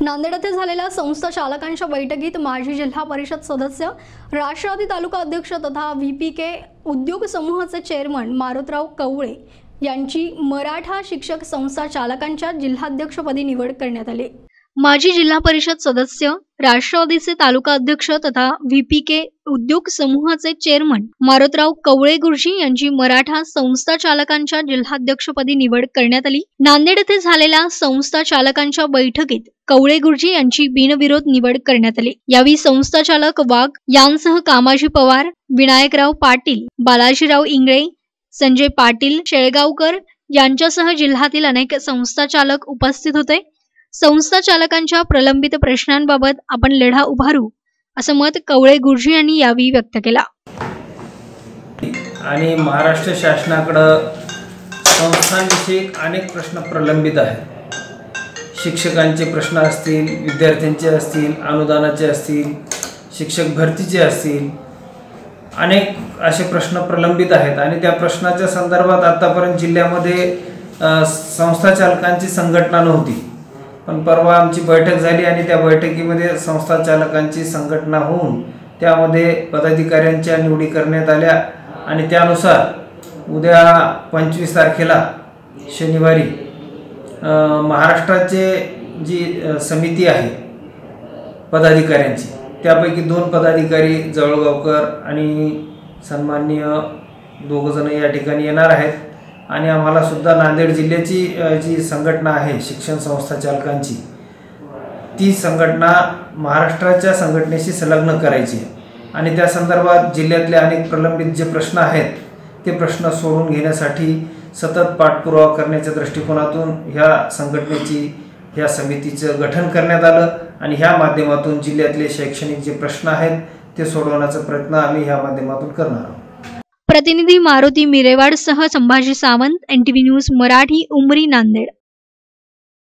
नांदेड येथे झालेल्या संस्था चालकांच्या बैठकीत माजी जिल्हा परिषद सदस्य राष्ट्रवादी तालुका अध्यक्ष तथा व्ही पी के उद्योग समूहाचे चेअरमन मारुतराव कवळे यांची मराठा शिक्षक संस्था चालकांच्या जिल्हाध्यक्षपदी निवड करण्यात आली. माजी जिल्हा परिषद सदस्य राष्ट्रवादीचे तालुका अध्यक्ष तथा व्हीपी के उद्योग समूहाचे चेअरमन मारुतराव कवळे गुरुजी यांची मराठा संस्था चालकांच्या जिल्हाध्यक्षपदी निवड करण्यात आली. नांदेड येथे झालेल्या संस्था चालकांच्या बैठकीत कवळे गुरुजी यांची बिनविरोध निवड करण्यात आली. यावेळी संस्था चालक वाघ यांसह कामाजी पवार विनायकराव पाटील बालाजीराव इंगळे संजय पाटील शेळगावकर यांच्यासह जिल्ह्यातील अनेक संस्था चालक उपस्थित होते. संस्था चालकांच्या प्रलंबित प्रश्नांबाबत आपण लढा उभारू असं मत कवळे गुरुजी यांनी यावेळी व्यक्त केला. आणि महाराष्ट्र शासनाकडं संस्थांविषयी अनेक प्रश्न प्रलंबित आहेत. शिक्षकांचे प्रश्न असतील विद्यार्थ्यांचे असतील अनुदानाचे असतील शिक्षक भरतीचे असतील अनेक असे प्रश्न प्रलंबित आहेत. आणि त्या प्रश्नाच्या संदर्भात आतापर्यंत जिल्ह्यामध्ये संस्था चालकांची संघटना नव्हती. पण परवा आमची बैठक झाली आणि त्या बैठकीमध्ये संस्था चालकांची संघटना होऊन त्यामध्ये पदाधिकाऱ्यांच्या निवडी करण्यात आल्या. आणि त्यानुसार उद्या पंचवीस तारखेला शनिवारी महाराष्ट्राचे जी समिती आहे पदाधिकाऱ्यांची त्यापैकी दोन पदाधिकारी जवळगावकर आणि सन्माननीय दोघंजणं या ठिकाणी येणार आहेत. आणि आम्हाला सुद्धा नांदेड जिल्ह्याची जी संघटना आहे शिक्षण संस्था चालकांची ती संघटना महाराष्ट्राच्या संघटनेशी संलग्न करायची आहे. आणि त्या संदर्भात जिल्ह्यातले अनेक प्रलंबित जे प्रश्न आहेत ते प्रश्न सोडून घेण्यासाठी सतत पाठपुरावा करण्याच्या दृष्टिकोनातून ह्या संघटनेची ह्या समितीचं गठन करण्यात आलं आणि ह्या माध्यमातून जिल्ह्यातले शैक्षणिक जे प्रश्न आहेत ते सोडवण्याचा प्रयत्न आम्ही ह्या माध्यमातून करणार आहोत. प्रतिनिधी मारुती मिरेवाडसह संभाजी सावंत एनटीव्ही न्यूज मराठी उमरी नांदेड.